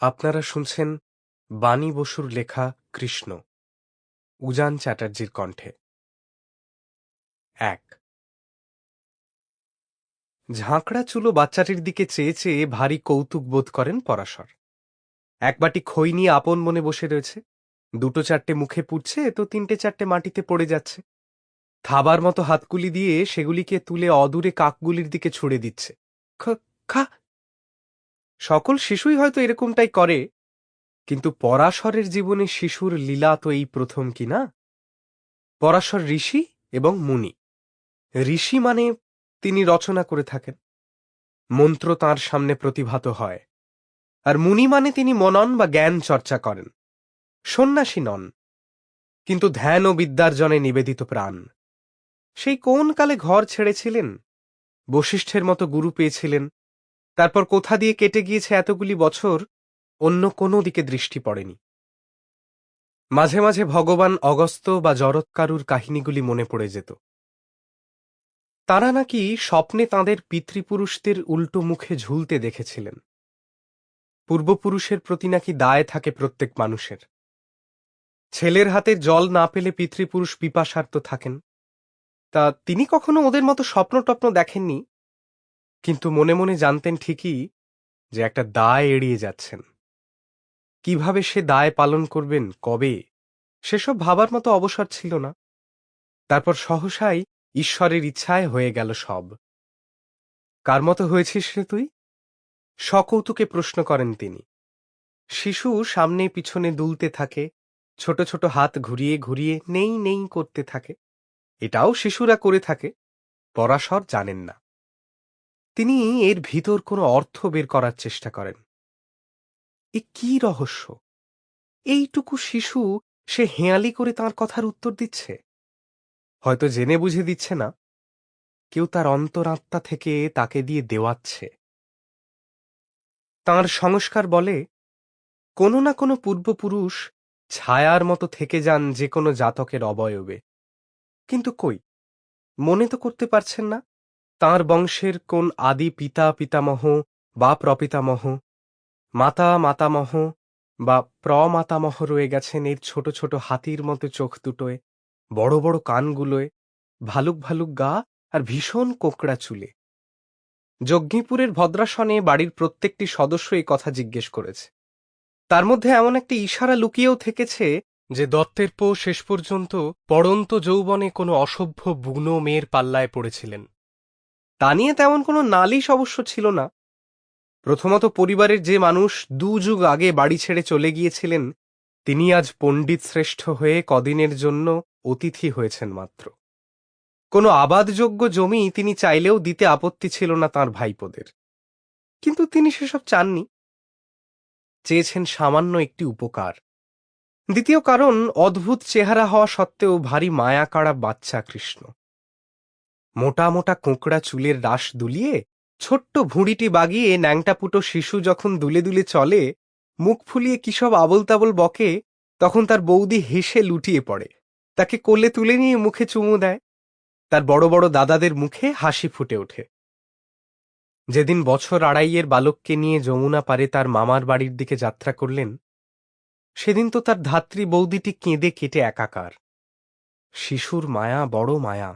আপনারা শুনছেন বাণী বসুর লেখা কৃষ্ণ, উজান চ্যাটার্জির কণ্ঠে। এক। ঝাঁকড়া চুলো বাচ্চাটির দিকে চেয়ে চেয়ে ভারী কৌতুক বোধ করেন পরাশর। এক বাটি খই নিয়ে আপন মনে বসে রয়েছে। দুটো চারটে মুখে পুড়ছে, তো তিনটে চারটে মাটিতে পড়ে যাচ্ছে। থাবার মতো হাতগুলি দিয়ে সেগুলিকে তুলে অদূরে কাকগুলির দিকে ছুড়ে দিচ্ছে। খা সকল শিশুই হয়তো এরকমটাই করে, কিন্তু পরাশরের জীবনে শিশুর লীলা তো এই প্রথম কি না? পরাশর ঋষি এবং মুনি। ঋষি মানে তিনি রচনা করে থাকেন। মন্ত্র তাঁর সামনে প্রতিভাত হয়। আর মুনি মানে তিনি মনন বা জ্ঞান চর্চা করেন। সন্ন্যাসী নন, কিন্তু ধ্যান ও বিদ্যার জনে নিবেদিত প্রাণ। সেই কোন কালে ঘর ছেড়েছিলেন? বশিষ্ঠের মতো গুরু পেয়েছিলেন? তারপর কোথা দিয়ে কেটে গিয়েছে এতগুলি বছর, অন্য কোনো দিকে দৃষ্টি পড়েনি। মাঝে মাঝে ভগবান অগস্ত বা জরৎকারুর কাহিনীগুলি মনে পড়ে যেত। তারা নাকি স্বপ্নে তাঁদের পিতৃপুরুষদের উল্টো মুখে ঝুলতে দেখেছিলেন। পূর্বপুরুষের প্রতি নাকি দায় থাকে প্রত্যেক মানুষের। ছেলের হাতে জল না পেলে পিতৃপুরুষ পিপাসার্ত থাকেন। তা তিনি কখনো ওদের মতো স্বপ্ন টপ্ন দেখেননি? কিন্তু মনে মনে জানতেন ঠিকই যে একটা দায় এড়িয়ে যাচ্ছেন। কীভাবে সে দায় পালন করবেন, কবে, সেসব ভাবার মতো অবসর ছিল না। তারপর সহসাই ঈশ্বরের ইচ্ছায় হয়ে গেল সব। কার মতো হয়েছিস রে তুই? সকৌতুকে প্রশ্ন করেন তিনি। শিশু সামনে পিছনে দুলতে থাকে, ছোট ছোট হাত ঘুরিয়ে ঘুরিয়ে নেই নেই করতে থাকে। এটাও শিশুরা করে থাকে, পরাশর জানেন না। তিনি এর ভিতর কোনো অর্থ বের করার চেষ্টা করেন। এ কি রহস্য? এইটুকু শিশু সে হেঁয়ালি করে তার কথার উত্তর দিচ্ছে। হয়তো জেনে বুঝে দিচ্ছে না। কেউ তার অন্তরাত্মা থেকে তাকে দিয়ে দেওয়াচ্ছে। তার সংস্কার বলে, কোনো না কোনো পূর্বপুরুষ ছায়ার মতো থেকে যান যে কোনো জাতকের অবয়বে। কিন্তু কই? মনে তো করতে পারছেন না। তাঁর বংশের কোন আদি পিতা পিতামহ বা প্রপিতামহ? মাতা মাতামহ বা প্রমাতামহ রয়ে গেছেন এর ছোট ছোট হাতির মতো চোখ দুটোয়, বড় বড় কানগুলোয়, ভালুক ভালুক গা আর ভীষণ কোকড়া চুলে। যজ্ঞিপুরের ভদ্রাসনে বাড়ির প্রত্যেকটি সদস্য এই কথা জিজ্ঞেস করেছে। তার মধ্যে এমন একটি ইশারা লুকিয়েও থেকেছে যে দত্তের পো শেষ পর্যন্ত পড়ন্ত যৌবনে কোনো অসভ্য বুগ্ন মেয়ের পাল্লায় পড়েছিলেন। তা নিয়ে তেমন কোনো নালিশ অবশ্য ছিল না। প্রথমত পরিবারের যে মানুষ দু যুগ আগে বাড়ি ছেড়ে চলে গিয়েছিলেন, তিনি আজ পণ্ডিত শ্রেষ্ঠ হয়ে কদিনের জন্য অতিথি হয়েছেন মাত্র। কোনো আবাদযোগ্য জমি তিনি চাইলেও দিতে আপত্তি ছিল না তার ভাইপোদের। কিন্তু তিনি সেসব চাননি। চেয়েছেন সামান্য একটি উপকার। দ্বিতীয় কারণ, অদ্ভুত চেহারা হওয়া সত্ত্বেও ভারী মায়া কাড়া বাচ্চা কৃষ্ণ। মোটা মোটা কোঁকড়া চুলের রাস দুলিয়ে ছোট্ট ভুঁড়িটি বাগিয়ে ন্যাংটাপুটো শিশু যখন দুলে দুলে চলে, মুখ ফুলিয়ে কিসব আবল তাবল বকে, তখন তার বৌদি হেসে লুটিয়ে পড়ে। তাকে কোলে তুলে নিয়ে মুখে চুমু দেয়। তার বড় বড় দাদাদের মুখে হাসি ফুটে ওঠে। যেদিন বছর আড়াইয়ের বালককে নিয়ে যমুনা পারে তার মামার বাড়ির দিকে যাত্রা করলেন, সেদিন তো তার ধাত্রী বৌদিটি কেঁদে কেটে একাকার। শিশুর মায়া বড় মায়া।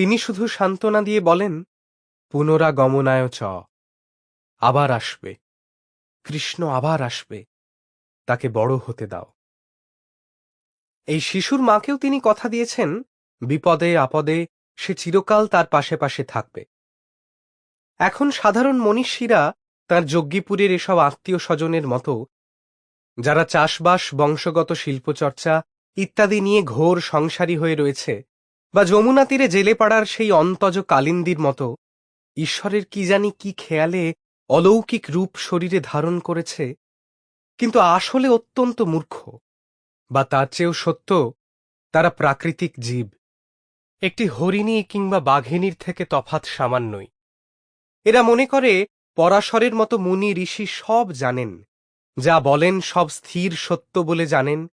তিনি শুধু সান্ত্বনা দিয়ে বলেন পুনরা গমনায় চ। আবার আসবে। কৃষ্ণ আবার আসবে। তাকে বড় হতে দাও। এই শিশুর মাকেও তিনি কথা দিয়েছেন, বিপদে, আপদে সে চিরকাল তার পাশে পাশে থাকবে। এখন সাধারণ মনীষীরা তার যজ্ঞিপুরের এসব আত্মীয় স্বজনের মতো, যারা চাষবাস, বংশগত শিল্পচর্চা ইত্যাদি নিয়ে ঘোর সংসারী হয়ে রয়েছে বা যমুনা তীরে জেলে পাড়ার সেই অন্তজ কালিন্দির মতো, ঈশ্বরের কি জানি কি খেয়ালে অলৌকিক রূপ শরীরে ধারণ করেছে, কিন্তু আসলে অত্যন্ত মূর্খ, বা তার চেয়েও সত্য, তারা প্রাকৃতিক জীব। একটি হরিণী কিংবা বাঘিনীর থেকে তফাৎ সামান্যই। এরা মনে করে পরাশরের মতো মুনি ঋষি সব জানেন, যা বলেন সব স্থির সত্য বলে জানেন?